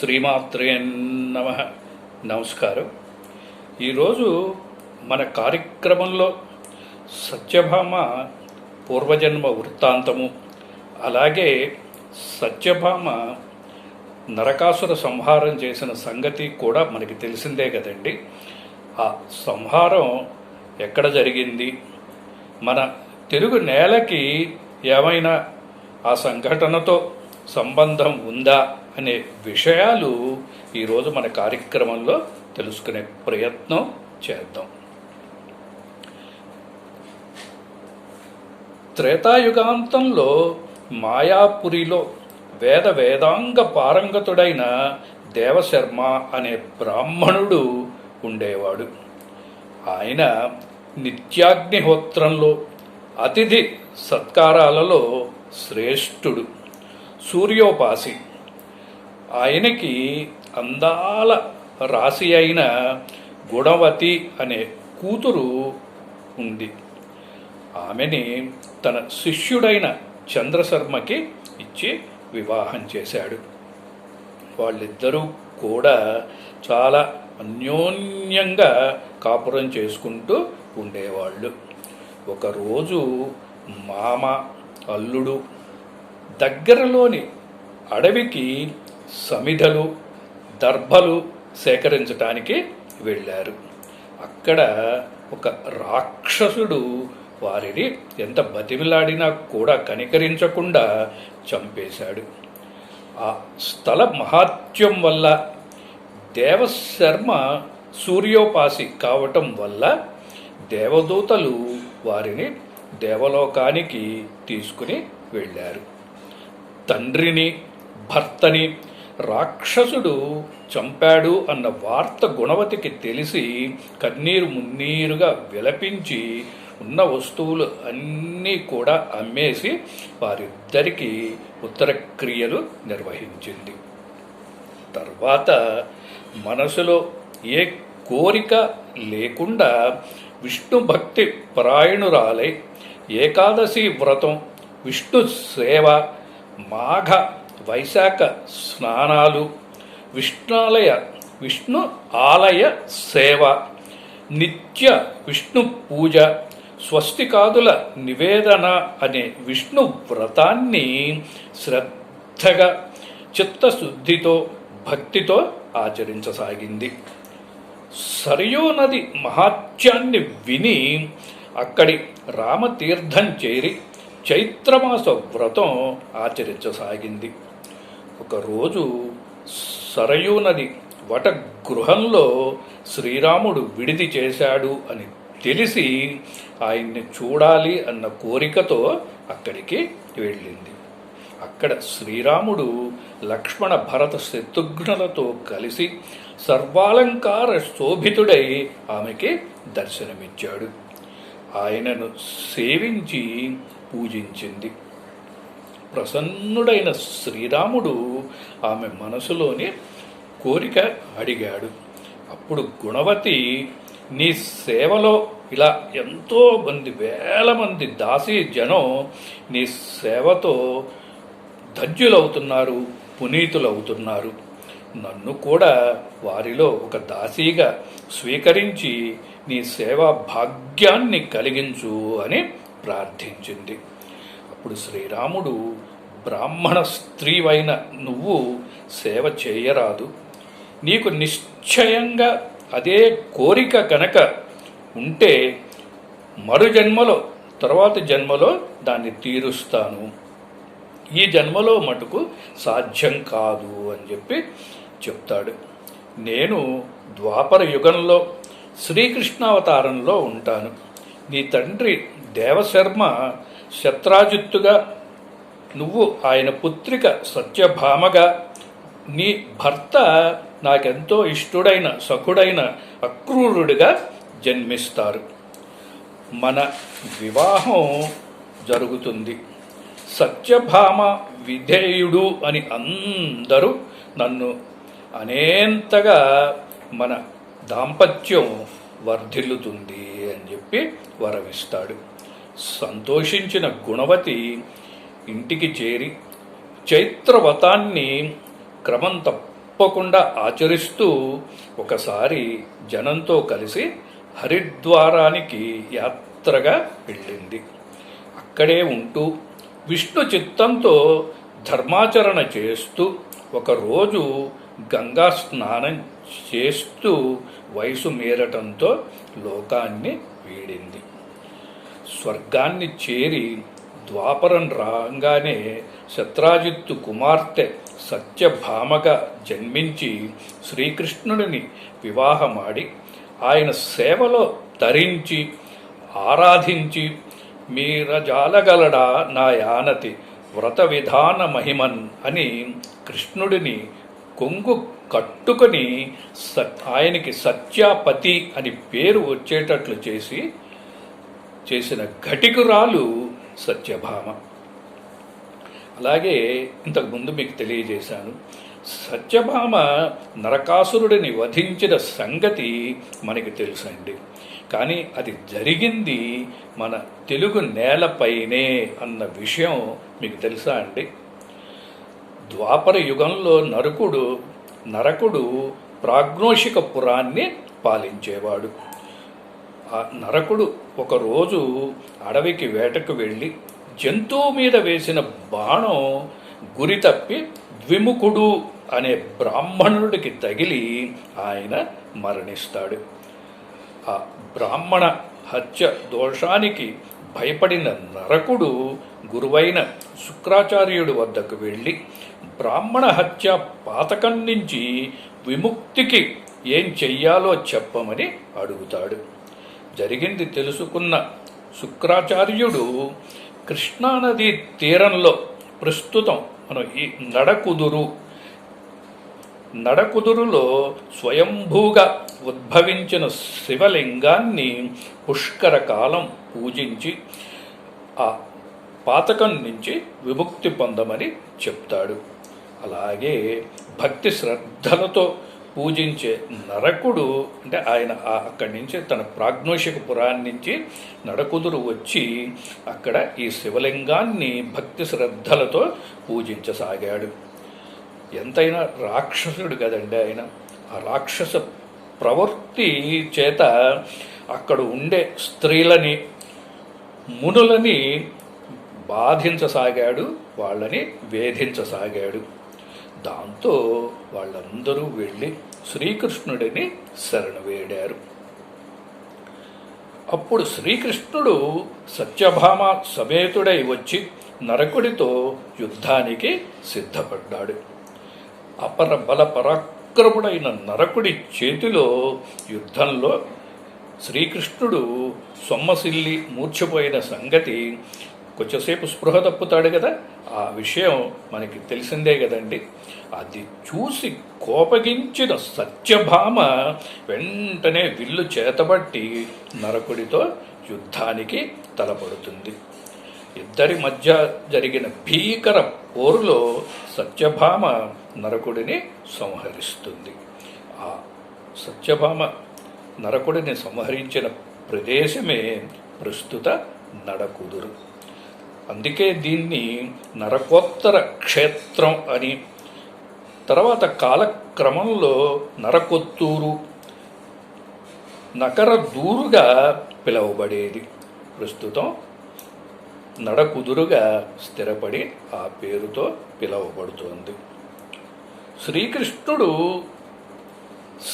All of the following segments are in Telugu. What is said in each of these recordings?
శ్రీమాత్రే నమ. నమస్కారం. ఈరోజు మన కార్యక్రమంలో సత్యభామ పూర్వజన్మ వృత్తాంతము అలాగే సత్యభామ నరకాసుర సంహారం చేసిన సంగతి కూడా మనకి తెలిసిందే కదండి. ఆ సంహారం ఎక్కడ జరిగింది? మన తెలుగు నేలకి ఏమైనా ఆ సంఘటనతో సంబంధం ఉందా? అనే విషయాలు ఈరోజు మన కార్యక్రమంలో తెలుసుకునే ప్రయత్నం చేద్దాం. త్రేతాయుగాంతంలో మాయాపురిలో వేద వేదాంగ పారంగతుడైన దేవశర్మ అనే బ్రాహ్మణుడు ఉండేవాడు. ఆయన నిత్యాగ్నిహోత్రంలో అతిథి సత్కారాలలో శ్రేష్ఠుడు సూర్యోపాసి. ఆయనకి అందాల రాశి అయిన గుణవతి అనే కూతురు ఉంది. ఆమెని తన శిష్యుడైన చంద్రశర్మకి ఇచ్చి వివాహం చేశాడు. వాళ్ళిద్దరూ కూడా చాలా అన్యోన్యంగా కాపురం చేసుకుంటూ ఉండేవాళ్ళు. ఒకరోజు మామ అల్లుడు దగ్గరలోని అడవికి సమిధలు దర్భలు సేకరించటానికి వెళ్ళారు. అక్కడ ఒక రాక్షసుడు వారిని ఎంత బతిమిలాడినా కూడా కనికరించకుండా చంపేశాడు. ఆ స్థల మహాత్యం వల్ల దేవశర్మ సూర్యోపాసి కావటం వల్ల దేవదూతలు వారిని దేవలోకానికి తీసుకుని వెళ్ళారు. తండ్రిని భర్తని రాక్షసుడు చంపాడు అన్న వార్త గుణవతికి తెలిసి కన్నీరు మున్నీరుగా విలపించి ఉన్న వస్తువులు అన్నీ కూడా అమ్మేసి వారిద్దరికీ ఉత్తరక్రియలు నిర్వహించింది. తర్వాత మనసులో ఏ కోరిక లేకుండా విష్ణు భక్తి పరాయణురాలై ఏకాదశి వ్రతం విష్ణు సేవ మాఘ వైశాఖ స్నానాలు విష్ణాలయ విష్ణు ఆలయ సేవ నిత్య విష్ణు పూజ స్వస్తికాదుల నివేదన అనే విష్ణు వ్రతాన్ని శ్రద్ధగా చిత్తశుద్ధితో భక్తితో ఆచరించసాగింది. సరియూ నది మహాత్యాన్ని విని అక్కడి రామతీర్థం చేరి చైత్రమాస వ్రతం ఆచరించసాగింది. ఒకరోజు సరయూ నది వట గృహంలో శ్రీరాముడు విడిది చేశాడు అని తెలిసి ఆయన్ని చూడాలి అన్న కోరికతో అక్కడికి వెళ్ళింది. అక్కడ శ్రీరాముడు లక్ష్మణ భరత శత్రుఘ్నులతో కలిసి సర్వాలంకార శోభితుడై ఆమెకి దర్శనమిచ్చాడు. ఆయనను సేవించి పూజించింది. ప్రసన్నుడైన శ్రీరాముడు ఆమె మనసులోని కోరిక అడిగాడు. అప్పుడు గుణవతి నీ సేవలో ఇలా ఎంతో మంది వేల మంది దాసీ జనం నీ సేవతో దజ్జులవుతున్నారు పునీతులవుతున్నారు. నన్ను కూడా వారిలో ఒక దాసీగా స్వీకరించి నీ సేవా భాగ్యాన్ని కలిగించు అని ప్రార్థించింది. అప్పుడు శ్రీరాముడు బ్రాహ్మణ స్త్రీవైన నువ్వు సేవ చేయరాదు. నీకు నిశ్చయంగా అదే కోరిక కనుక ఉంటే మరు జన్మలో తర్వాత జన్మలో దాన్ని తీరుస్తాను. ఈ జన్మలో మటుకు సాధ్యం కాదు అని చెప్పి చెప్తాడు. నేను ద్వాపర యుగంలో శ్రీకృష్ణావతారంలో ఉంటాను. నీ తండ్రి దేవశర్మ శత్రాజిత్తుగా నువ్వు ఆయన పుత్రిక సత్యభామగా నీ భర్త నాకెంతో ఇష్టుడైన సఖుడైన అక్రూరుడిగా జన్మిస్తారు. మన వివాహం జరుగుతుంది. సత్యభామ విధేయుడు అని అందరూ నన్ను అనేంతగా మన దాంపత్యం వర్ధిల్లుతుంది అని చెప్పి వరవిస్తాడు సంతోషించిన గుణవతి ఇంటికి చేరి చైత్రవతాన్ని క్రమం తప్పకుండా ఆచరిస్తూ ఒకసారి జనంతో కలిసి హరిద్వారానికి యాత్రగా వెళ్ళింది. అక్కడే ఉంటూ విష్ణు చిత్తంతో ధర్మాచరణ చేస్తూ ఒకరోజు గంగా స్నానం చేస్తూ వయసు మేరటంతో లోకాన్ని వీడింది. స్వర్గాన్ని చేరి ద్వాపరం రాగానే శత్రాజిత్తు కుమార్తె సత్యభామగా జన్మించి శ్రీకృష్ణుడిని వివాహమాడి ఆయన సేవలో తరించి ఆరాధించి మీరజాలగలడా నా యానతి వ్రత విధాన మహిమన్ అని కృష్ణుడిని కొంగు కట్టుకొని స- ఆయనకి సత్యాపతి అని పేరు వచ్చేటట్లు చేసి చేసిన ఘటికురాలు సత్యభామ. అలాగే ఇంతకుముందు మీకు తెలియజేశాను సత్యభామ నరకాసురుడిని వధించిన సంగతి మనకి తెలుసండి. కానీ అది జరిగింది మన తెలుగు నేలపైనే అన్న విషయం మీకు తెలుసా అండి? ద్వాపర యుగంలో నరకుడు నరకుడు ప్రాగ్నోషిక పురాన్ని పాలించేవాడు. ఆ నరకుడు ఒకరోజు అడవికి వేటకు వెళ్ళి జంతువు మీద వేసిన బాణం గురి తప్పి ద్విముఖుడు అనే బ్రాహ్మణుడికి తగిలి ఆయన మరణిస్తాడు. ఆ బ్రాహ్మణ హత్య దోషానికి భయపడిన నరకుడు గురువైన శుక్రాచార్యుడి వద్దకు వెళ్ళి బ్రాహ్మణ హత్య పాతకం నుంచి విముక్తికి ఏం చెయ్యాలో చెప్పమని అడుగుతాడు. జరిగింది తెలుసుకున్న శుక్రాచార్యుడు కృష్ణానది తీరంలో ప్రస్తుతం మనం ఈ నడకుదురు నడకుదురులో స్వయంభూగా ఉద్భవించిన శివలింగాన్ని పుష్కర కాలం పూజించి ఆ పాతకం నుంచి విముక్తి పొందమని చెప్తాడు. అలాగే భక్తి శ్రద్ధలతో పూజించే నరకుడు అంటే ఆయన అక్కడి నుంచి తన ప్రాగ్నోషిక పురాణం నుంచి నడకుదురు వచ్చి అక్కడ ఈ శివలింగాన్ని భక్తి శ్రద్ధలతో పూజించసాగాడు. ఎంతైనా రాక్షసుడు కదండి ఆయన. ఆ రాక్షస ప్రవృత్తి చేత అక్కడ ఉండే స్త్రీలని మునులని బాధించసాగాడు వాళ్ళని వేధించసాగాడు. దాంతో వాళ్ళందరూ వెళ్ళి శ్రీకృష్ణుడిని శరణు వేడారు అప్పుడు శ్రీకృష్ణుడు సత్యభామ సమేతుడై వచ్చి నరకుడితో యుద్ధానికి సిద్ధపడ్డాడు. అపర బల పరాక్రముడైన నరకుడి చేతిలో యుద్ధంలో శ్రీకృష్ణుడు సొమ్మసిల్లి మూర్చిపోయిన సంగతి కొంచెంసేపు స్పృహ తప్పుతాడు కదా. ఆ విషయం మనకి తెలిసిందే కదండి. అది చూసి కోపగించిన సత్యభామ వెంటనే విల్లు చేతబట్టి నరకుడితో యుద్ధానికి తలపడుతుంది. ఇద్దరి మధ్య జరిగిన భీకర పోరులో సత్యభామ నరకుడిని సంహరిస్తుంది. ఆ సత్యభామ నరకుడిని సంహరించిన ప్రదేశమే ప్రస్తుత నడకుదురు. అందుకే దీన్ని నరకోత్తర క్షేత్రం అని. తర్వాత కాలక్రమంలో నరకొత్తూరు నకర దూరుగా పిలువబడేది. ప్రస్తుతం నడకుదురుగా స్థిరపడి ఆ పేరుతో పిలువబడుతోంది. శ్రీకృష్ణుడు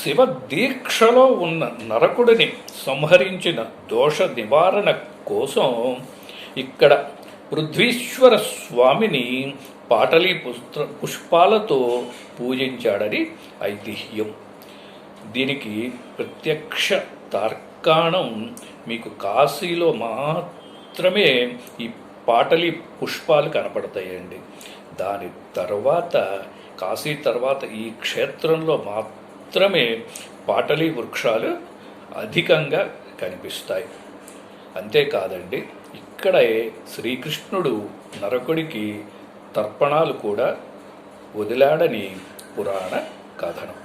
శివ దీక్షలో ఉన్న నరకుడిని సంహరించిన దోష నివారణ కోసం ఇక్కడ పృథ్వీశ్వర స్వామిని పాటలీ పుస్త పుష్పాలతో పూజించాడని ఐతిహ్యం. దీనికి ప్రత్యక్ష తార్కాణం మీకు కాశీలో మాత్రమే ఈ పాటలి పుష్పాలు కనపడతాయండి. దాని తర్వాత కాశీ తర్వాత ఈ క్షేత్రంలో మాత్రమే పాటలి వృక్షాలు అధికంగా కనిపిస్తాయి. అంతేకాదండి ఇక్కడే శ్రీకృష్ణుడు నరకుడికి తర్పణాలు కూడా వదిలాడని పురాణ కథనం.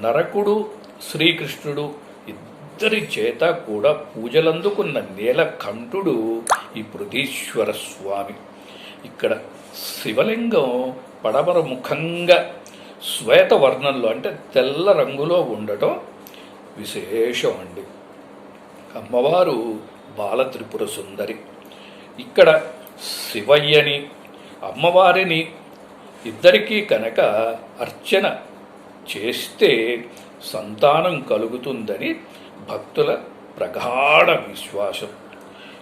నరకుడు శ్రీకృష్ణుడు ఇద్దరి చేత కూడా పూజలందుకున్న నీలకంఠుడు ఈ పృథీశ్వర స్వామి. ఇక్కడ శివలింగం పడమర ముఖంగా శ్వేత వర్ణంలో అంటే తెల్ల రంగులో ఉండటం విశేషం అండి. అమ్మవారు బాలత్రిపుర సుందరి. ఇక్కడ శివయ్యని అమ్మవారిని ఇద్దరికీ కనుక అర్చన చేస్తే సంతానం కలుగుతుందని భక్తుల ప్రగాఢ విశ్వాసం.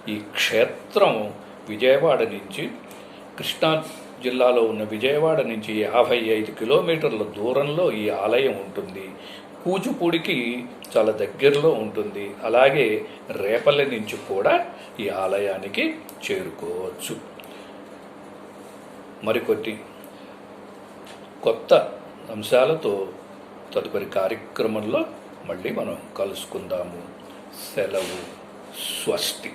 ఈ క్షేత్రం విజయవాడ నుంచి కృష్ణా జిల్లాలో ఉన్న విజయవాడ నుంచి యాభై ఐదు కిలోమీటర్ల దూరంలో ఈ ఆలయం ఉంటుంది. కూచిపూడికి చాలా దగ్గరలో ఉంటుంది. అలాగే రేపల్లె నుంచి కూడా ఈ ఆలయానికి చేరుకోవచ్చు. మరికొన్ని కొత్త అంశాలతో తదుపరి కార్యక్రమంలో మళ్ళీ మనం కలుసుకుందాము. సెలవు స్వస్తి.